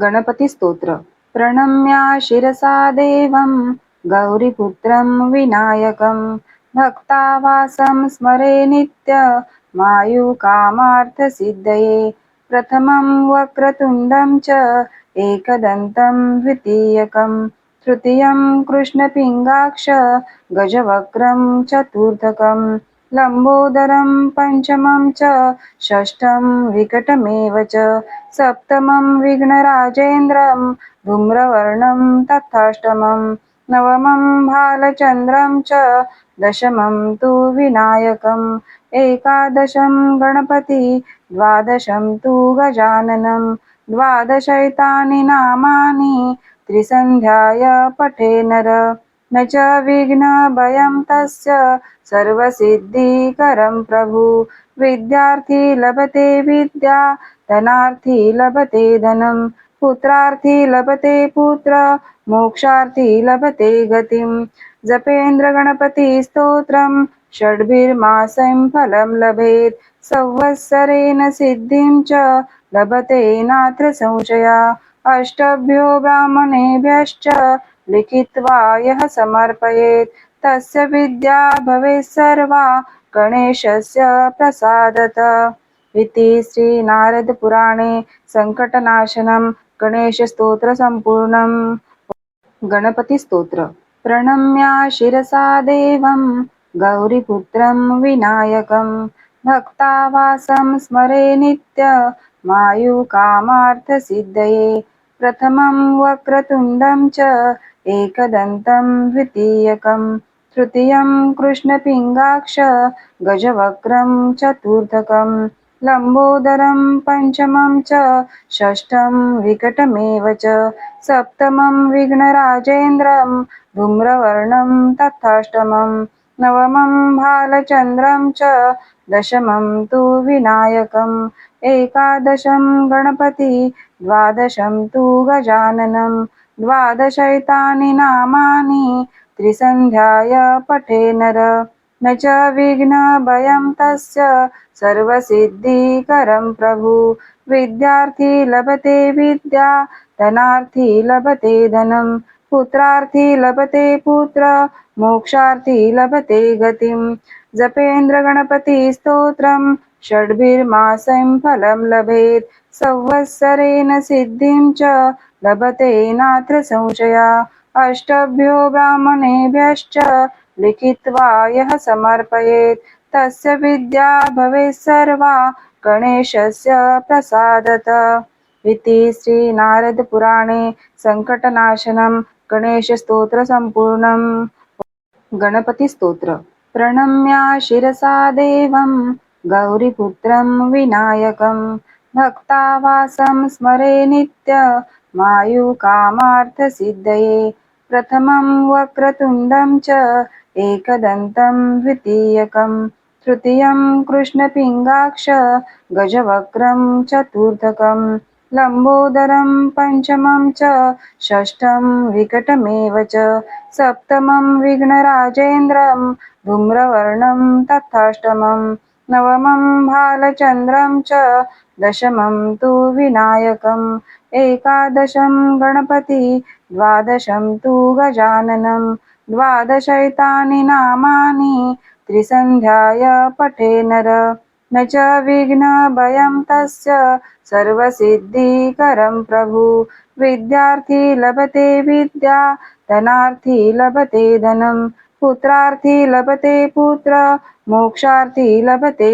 गणपती स्तोत्र. प्रणम्या शिरसा देवं गौरीपुत्रं विनायकं भक्तावासं स्मरे नित्य मायुकामार्थसिद्धये प्रथमं वक्रतुण्डं च एकदन्तं द्वितीयकं तृतीयं कृष्णपिङ्गाक्ष गजवक्रं चतुर्थकम् लम्बोदरं पञ्चमं च षष्ठं विकटमेव च सप्तमं विघ्नराजेन्द्रं धूम्रवर्णं तथाष्टमं नवमं भालचन्द्रं च दशमं तु विनायकम् एकादशं गणपति द्वादशं तु गजाननं द्वादशैतानि नामानि त्रिसन्ध्याय पठे नर न च विघ्नभयं तस्य सर्वसिद्धिकरं प्रभु। विद्यार्थी लभते विद्या, धनार्थी लभते धनं, पुत्रार्थी लभते पुत्र, मोक्षार्थी लभते गतिं। जपेन्द्रगणपतिस्तोत्रं षड्भिर्मासं फलं लभेत्। संवत्सरेण सिद्धिं च लभते नात्र संशया। अष्टभ्यो ब्राह्मणेभ्यश्च लिखित्वा यः समर्पयेत्। तस्य विद्या भवेत् सर्वा। गणेशस्य प्रसादत। इति श्रीनारदपुराणे सङ्कटनाशनं। गणेशस्तोत्रसम्पूर्णम्। गणपतिस्तोत्र। प्रणम्या शिरसा देवं गौरीपुत्रं विनायकं भक्तावासं स्मरे नित्य। मायुकामार्थसिद्धये। प्रथमं वक्रतुण्डं च। एकदन्तं द्वितीयकं तृतीयं कृष्णपिङ्गाक्ष गजवक्त्रं चतुर्थकं लम्बोदरं पञ्चमं च षष्ठं विकटमेव च सप्तमं विघ्नराजेन्द्रं धूम्रवर्णं तथाष्टमं नवमं भालचन्द्रं च दशमं तु विनायकम् एकादशं गणपति द्वादशं तु गजाननं द्वादशैतानि नामानि त्रिसन्ध्याय पठे नर न च विघ्नभयं तस्य सर्वसिद्धिकरं प्रभु। विद्यार्थी लभते विद्या धनार्थी लभते धनं। पुत्रार्थी लभते पुत्र मोक्षार्थी लभते गतिं। जपेन्द्रगणपतिस्तोत्रं षड्भिर्मासं फलं लभेत्। संवत्सरेण सिद्धिं च लभते नात्र संशया। अष्टभ्यो ब्राह्मणेभ्यश्च लिखित्वा यः समर्पयेत्। तस्य विद्या भवेत् सर्वा गणेशस्य प्रसादत। इति श्रीनारदपुराणे सङ्कटनाशनं गणेशस्तोत्रसम्पूर्णम्। गणपतिस्तोत्र। प्रणम्या शिरसा देवं गौरीपुत्रं विनायकं। भक्तावासं स्मरे नित्य मायुकामार्थसिद्धये प्रथमं वक्रतुण्डं च एकदन्तं द्वितीयकं तृतीयं कृष्णपिङ्गाक्ष गजवक्रं चतुर्थकं लम्बोदरं पञ्चमं च षष्ठं विकटमेव च सप्तमं विघ्नराजेन्द्रं धूम्रवर्णं तथाष्टमं नवमं भालचन्द्रं च दशमं तु विनायकम् एकादशं गणपति द्वादशं तु गजाननं द्वादशैतानि नामानि त्रिसन्ध्याय पठे नर न च विघ्नभयं तस्य सर्वसिद्धिकरं प्रभु। विद्यार्थी लभते विद्या धनार्थी लभते धनं पुत्रार्थी लभते पुत्र मोक्षार्थी लभते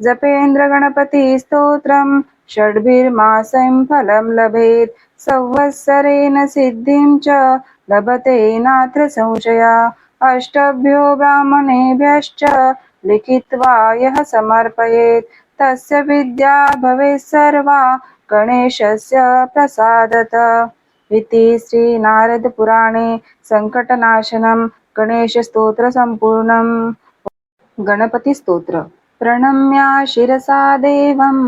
गतिं जपेन्द्रगणपतिस्तोत्रं षड्भिर्मासं फलं लभेत्। संवत्सरेण सिद्धिं च लभते नात्र संशया। अष्टभ्यो ब्राह्मणेभ्यश्च लिखित्वा यः समर्पयेत्। तस्य विद्या भवेत् सर्वा गणेशस्य प्रसादत। इति श्रीनारदपुराणे सङ्कटनाशनं गणेशस्तोत्रसम्पूर्णम्। गणपतिस्तोत्र। प्रणम्या शिरसा देवं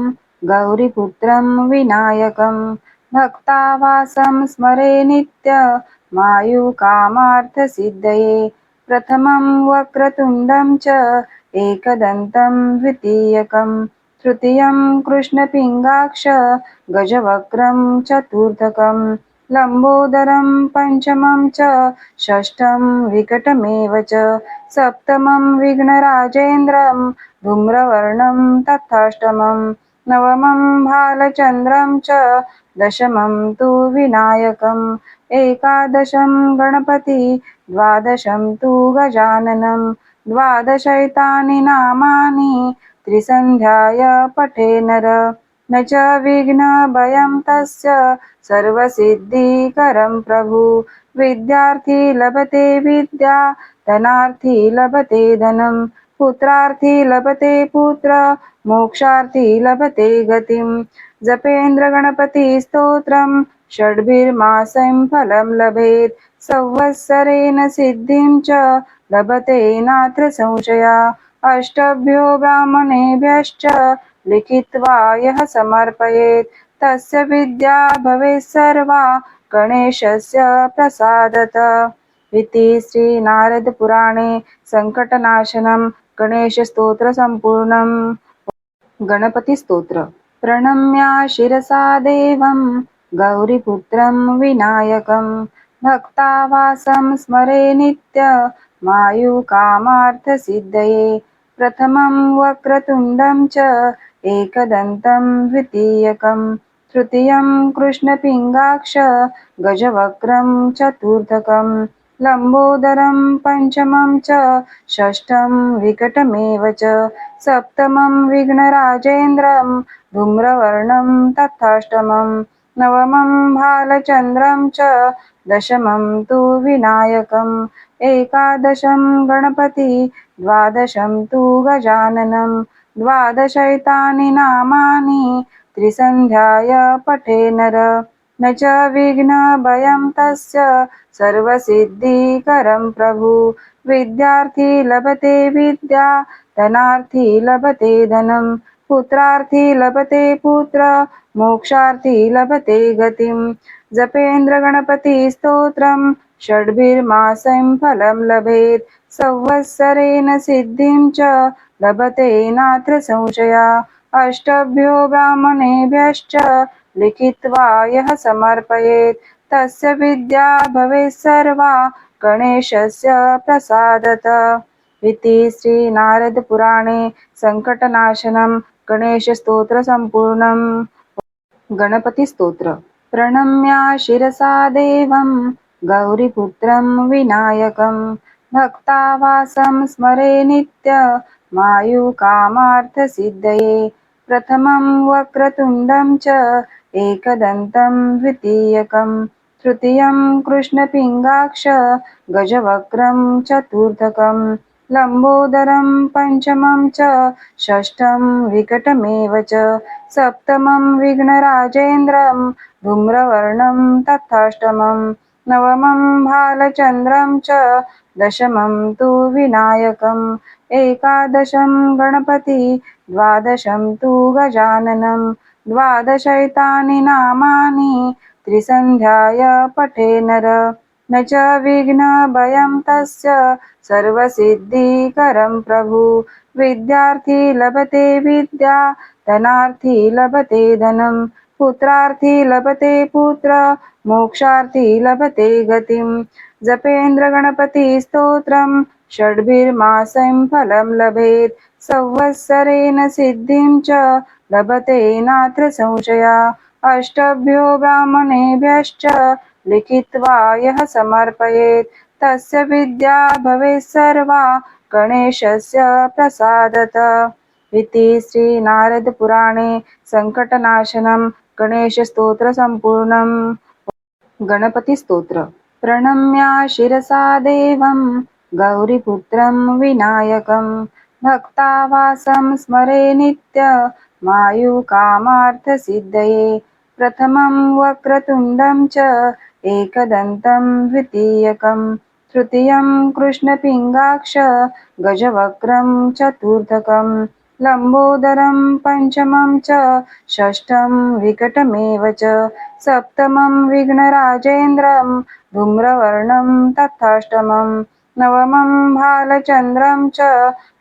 गौरीपुत्रं विनायकं भक्तावासं स्मरे नित्य मायुकामार्थसिद्धये प्रथमं वक्रतुण्डं च एकदन्तं द्वितीयकं तृतीयं कृष्णपिङ्गाक्ष गजवक्रं चतुर्थकम्। लम्बोदरं पञ्चमं च षष्ठं विकटमेव च सप्तमं विघ्नराजेन्द्रं धूम्रवर्णं तथाष्टमं नवमं भालचन्द्रं च दशमं तु विनायकम् एकादशं गणपति द्वादशं तु गजाननं द्वादशैतानि नामानि त्रिसन्ध्याय पठे नर न च विघ्नभयं तस्य सर्वसिद्धिकरं प्रभु। विद्यार्थी लभते विद्या, धनार्थी लभते धनं, पुत्रार्थी लभते पुत्र, मोक्षार्थी लभते गतिं। जपेन्द्रगणपतिस्तोत्रं षड्भिर्मासं फलं लभेत्। संवत्सरेण सिद्धिं च लभते नात्र संशया। अष्टभ्यो ब्राह्मणेभ्यश्च लिखित्वा यः समर्पयेत्। तस्य विद्या भवेत् सर्वा गणेशस्य प्रसादत। इति श्रीनारदपुराणे सङ्कटनाशनं गणेशस्तोत्रसम्पूर्णम्। गणपतिस्तोत्र। प्रणम्या शिरसा देवं गौरीपुत्रं विनायकं। भक्तावासं स्मरे नित्य मायुकामार्थसिद्धये। प्रथमं वक्रतुण्डं च एकदन्तं द्वितीयकं तृतीयं कृष्णपिङ्गाक्ष गजवक्त्रं चतुर्थकं लम्बोदरं पञ्चमं च षष्ठं विकटमेव च सप्तमं विघ्नराजेन्द्रं धूम्रवर्णं तथाष्टमं नवमं भालचन्द्रं च दशमं तु विनायकम् एकादशं गणपति द्वादशं तु गजाननम् द्वादशैतानि नामानि त्रिसन्ध्याय पठे नर न च विघ्नभयं तस्य सर्वसिद्धिकरं प्रभु। विद्यार्थी लभते विद्या धनार्थी लभते धनं। पुत्रार्थी लभते पुत्र मोक्षार्थी लभते गतिं जपेन्द्रगणपतिस्तोत्रं षड्भिर्मासं फलं लभेत्। संवत्सरेण सिद्धिं च लभते नात्र संशया। अष्टभ्यो ब्राह्मणेभ्यश्च लिखित्वा यः समर्पयेत्। तस्य विद्या भवेत् सर्वा गणेशस्य प्रसादत। इति श्रीनारदपुराणे सङ्कटनाशनं गणेशस्तोत्रसम्पूर्णम्। गणपतिस्तोत्र। प्रणम्या शिरसा देवं गौरीपुत्रं विनायकं। भक्तावासं स्मरे नित्य वायुकामार्थसिद्धये प्रथमं वक्रतुण्डं च एकदन्तं द्वितीयकं तृतीयं कृष्णपिङ्गाक्ष गजवक्रं चतुर्थकं लम्बोदरं पञ्चमं च षष्ठं विकटमेव च सप्तमं विघ्नराजेन्द्रं धूम्रवर्णं तथाष्टमं नवमं भालचन्द्रं च दशमं तु विनायकं एकादशं गणपती द्वादशं तु गजाननं द्वादशैतानि नामानि त्रिसन्ध्याय पठे नर। न च विघ्नभयं तस्य सर्वसिद्धिकरं प्रभु। विद्यार्थी लभते विद्या धनार्थी लभते धनं। पुत्रार्थी लभते पुत्र मोक्षार्थी लभते गतिं जपेन्द्रगणपतिस्तोत्रं षड्भिर्मासं फलं लभेत्। संवत्सरेण सिद्धिं च लभते नात्र संशया। अष्टभ्यो ब्राह्मणेभ्यश्च लिखित्वा यः समर्पयेत्। तस्य विद्या भवेत् सर्वा गणेशस्य प्रसादत। इति श्रीनारदपुराणे सङ्कटनाशनं गणेशस्तोत्रसम्पूर्णम्। गणपतिस्तोत्र। प्रणम्या शिरसा देवं गौरीपुत्रं विनायकं भक्तावासं स्मरे नित्य मायुकामार्थसिद्धये प्रथमं वक्रतुण्डं च एकदन्तं द्वितीयकं तृतीयं कृष्णपिङ्गाक्ष गजवक्रं चतुर्थकं लम्बोदरं पञ्चमं च षष्ठं विकटमेव च सप्तमं विघ्नराजेन्द्रं धूम्रवर्णं तथाष्टमम् नवमं भालचन्द्रं च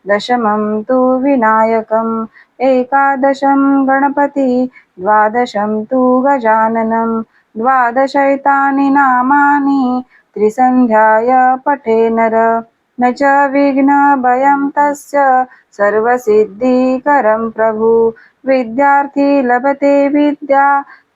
दशमं तु विनायकम् एकादशं गणपति द्वादशं तु गजाननं द्वादशैतानि नामानि त्रिसन्ध्याय पठे नर न च विघ्नभयं तस्य सर्वसिद्धिकरं प्रभु। विद्यार्थी लभते विद्या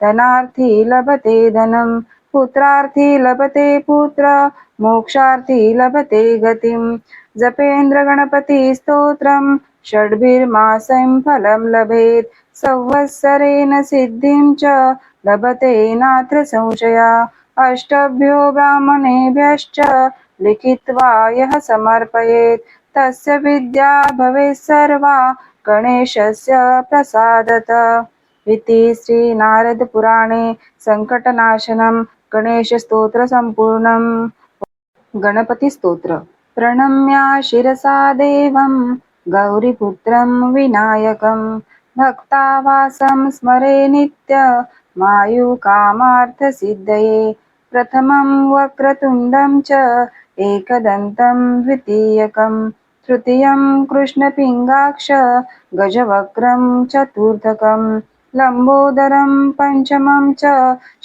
धनार्थी लभते धनं पुत्रार्थी लभते पुत्र, मोक्षार्थी लभते गतिं। जपेन्द्रगणपतिस्तोत्रं षड्भिर्मासं फलं लभेत्। संवत्सरेण सिद्धिं च लभते नात्र संशया। अष्टभ्यो ब्राह्मणेभ्यश्च लिखित्वा यः समर्पयेत्। तस्य विद्या भवेत् सर्वा, गणेशस्य प्रसादत। इति श्रीनारदपुराणे सङ्कटनाशनं गणेशस्तोत्रसम्पूर्णम् गणपतिस्तोत्र प्रणम्या शिरसा देवं गौरीपुत्रं विनायकं भक्तावासं स्मरे नित्य। मायुकामार्थसिद्धये। प्रथमं वक्रतुण्डं च। एकदन्तं द्वितीयकं तृतीयं कृष्णपिङ्गाक्ष। गजवक्रं चतुर्थकम्। लम्बोदरं पञ्चमं च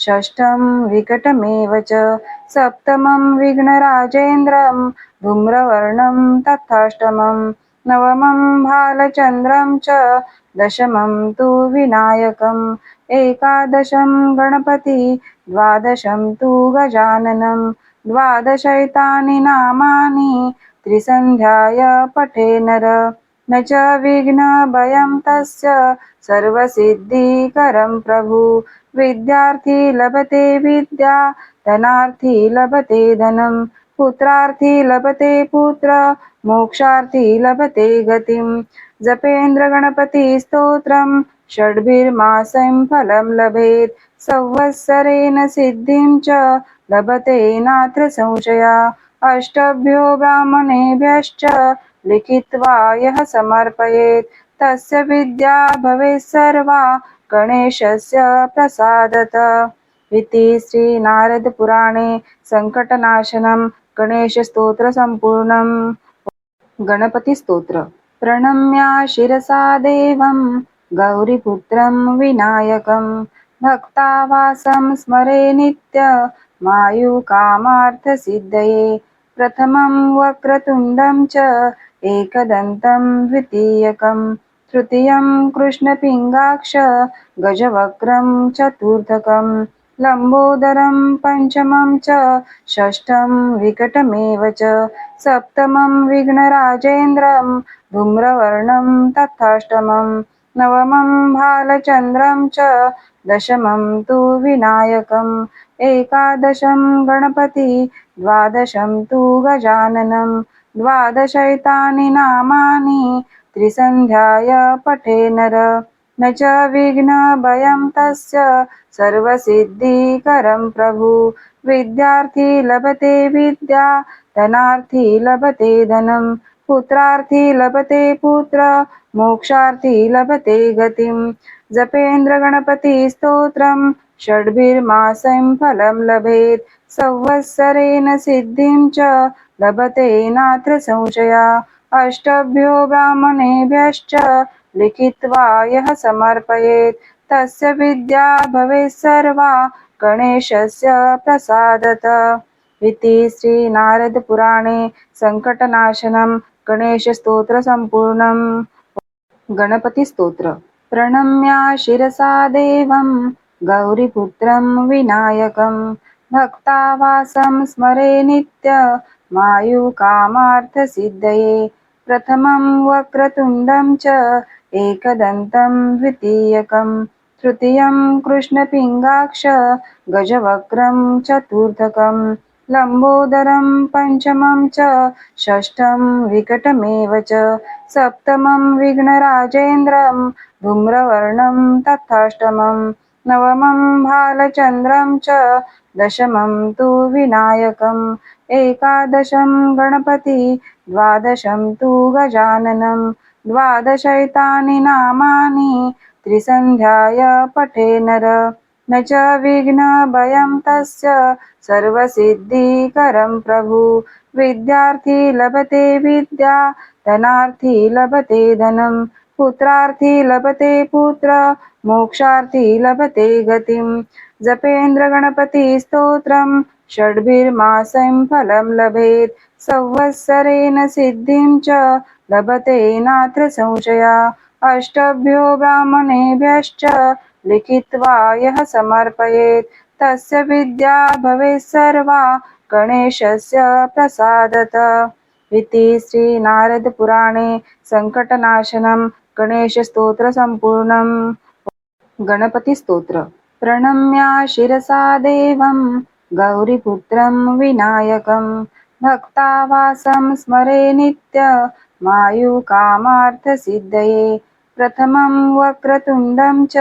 षष्ठं विकटमेव च सप्तमं विघ्नराजेन्द्रं धूम्रवर्णं तथाष्टमं नवमं भालचन्द्रं च दशमं तु विनायकम् एकादशं गणपति द्वादशं तु गजाननं द्वादशैतानि नामानि त्रिसन्ध्याय पठे नर न च विघ्नभयं तस्य सर्वसिद्धिकरं प्रभु। विद्यार्थी लभते विद्या, धनार्थी लभते धनं, पुत्रार्थी लभते पुत्र, मोक्षार्थी लभते गतिं। जपेन्द्रगणपतिस्तोत्रं षड्भिर्मासं फलं लभेत्। संवत्सरेण सिद्धिं च लभते नात्र संशया। अष्टभ्यो ब्राह्मणेभ्यश्च लिखित्वा यः समर्पयेत्। तस्य विद्या भवेत् सर्वा गणेशस्य प्रसादत। इति श्रीनारदपुराणे सङ्कटनाशनं गणेशस्तोत्रसम्पूर्णं गणपतिस्तोत्र। प्रणम्या शिरसा देवं गौरीपुत्रं विनायकं। भक्तावासं स्मरे नित्य मायुकामार्थसिद्धये। प्रथमं वक्रतुण्डं च एकदन्तं द्वितीयकम्। तृतीयं कृष्णपिङ्गाक्ष गजवक्त्रं चतुर्थकं लम्बोदरं पञ्चमं च षष्ठं विकटमेव च सप्तमं विघ्नराजेन्द्रं धूम्रवर्णं तथाष्टमं नवमं भालचन्द्रं च दशमं तु विनायकम् एकादशं गणपति द्वादशं तु गजाननं द्वादशैतानि नामानि त्रिसन्ध्याय पठे नर न च विघ्नभयं तस्य सर्वसिद्धिकरं प्रभु। विद्यार्थी लभते विद्या, धनार्थी लभते धनं, पुत्रार्थी लभते पुत्र, मोक्षार्थी लभते गतिं। जपेन्द्रगणपतिस्तोत्रं षड्भिर्मासं फलं लभेत्। संवत्सरेण सिद्धिं च लभते नात्र संशया। अष्टभ्यो ब्राह्मणेभ्यश्च लिखित्वा यः समर्पयेत्। तस्य विद्या भवेत् सर्वा गणेशस्य प्रसादत। इति श्रीनारदपुराणे सङ्कटनाशनं गणेशस्तोत्रसम्पूर्णम्। गणपतिस्तोत्र। प्रणम्या शिरसा देवं गौरीपुत्रं विनायकं। भक्तावासं स्मरे नित्य मायुकामार्थसिद्धये। प्रथमं वक्रतुण्डं च एकदन्तं द्वितीयकं, तृतीयं कृष्णपिङ्गाक्ष गजवक्त्रं चतुर्थकं, लम्बोदरं पञ्चमं च, षष्ठं विकटमेव च, सप्तमं विघ्नराजेन्द्रं, धूम्रवर्णं तथाष्टमं, नवमं भालचन्द्रं च, दशमं तु विनायकम् एकादशं गणपति द्वादशं तु गजाननं द्वादशैतानि नामानि त्रिसन्ध्याय पठे नर। न च विघ्नभयं तस्य सर्वसिद्धिकरं प्रभु। विद्यार्थी लभते विद्या धनार्थी लभते धनं। पुत्रार्थी लभते पुत्र मोक्षार्थी लभते गतिं जपेन्द्रगणपतिस्तोत्रं षड्भिर्मासं फलं लभेत्। संवत्सरेण सिद्धिं च लभते नात्र संशया। अष्टभ्यो ब्राह्मणेभ्यश्च लिखित्वा यः समर्पयेत्। तस्य विद्या भवेत् सर्वा गणेशस्य प्रसादत। इति श्रीनारदपुराणे सङ्कटनाशनं गणेशस्तोत्रसम्पूर्णम्। गणपतिस्तोत्र। प्रणम्या शिरसा देवं गौरीपुत्रं विनायकं भक्तावासं स्मरे नित्य मायुकामार्थसिद्धये प्रथमं वक्रतुण्डं च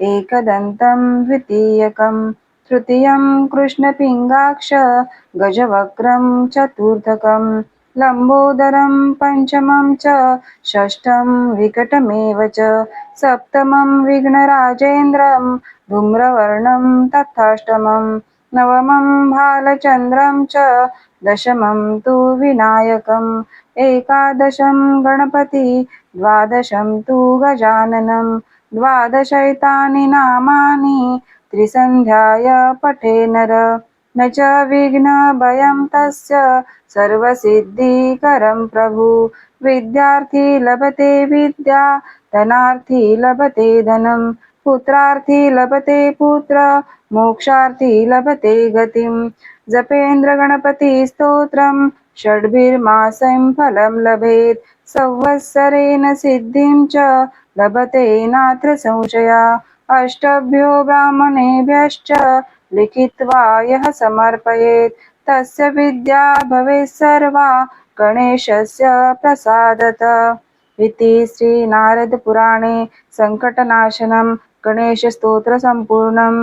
एकदन्तं द्वितीयकं, तृतीयं कृष्णपिङ्गाक्ष गजवक्त्रं चतुर्थकं, लम्बोदरं पञ्चमं च, षष्ठं विकटमेव च, सप्तमं विघ्नराजेन्द्रं, धूम्रवर्णं तथाष्टमं नवमं भालचन्द्रं च दशमं तु विनायकम् एकादशं गणपति द्वादशं तु गजाननं द्वादशैतानि नामानि त्रिसन्ध्याय पठे नर न च विघ्नभयं तस्य सर्वसिद्धिकरं प्रभु। विद्यार्थी लभते विद्या धनार्थी लभते धनम्। पुत्रार्थी लभते पुत्र, मोक्षार्थी लभते गतिम् जपेन्द्र गणपती स्तोत्रम् षड्भिर्मासं फलं लभेत्। संवत्सरेण सिद्धिं च लभते नात्र संशया। अष्टभ्यो ब्राह्मणेभ्यश्च लिखित्वा यः समर्पयेत्। तस्य विद्या भवेत् सर्वा, गणेशस्य प्रसादत। इति श्रीनारदपुराणे सङ्कटनाशनं गणेशस्तोत्रसम्पूर्णम्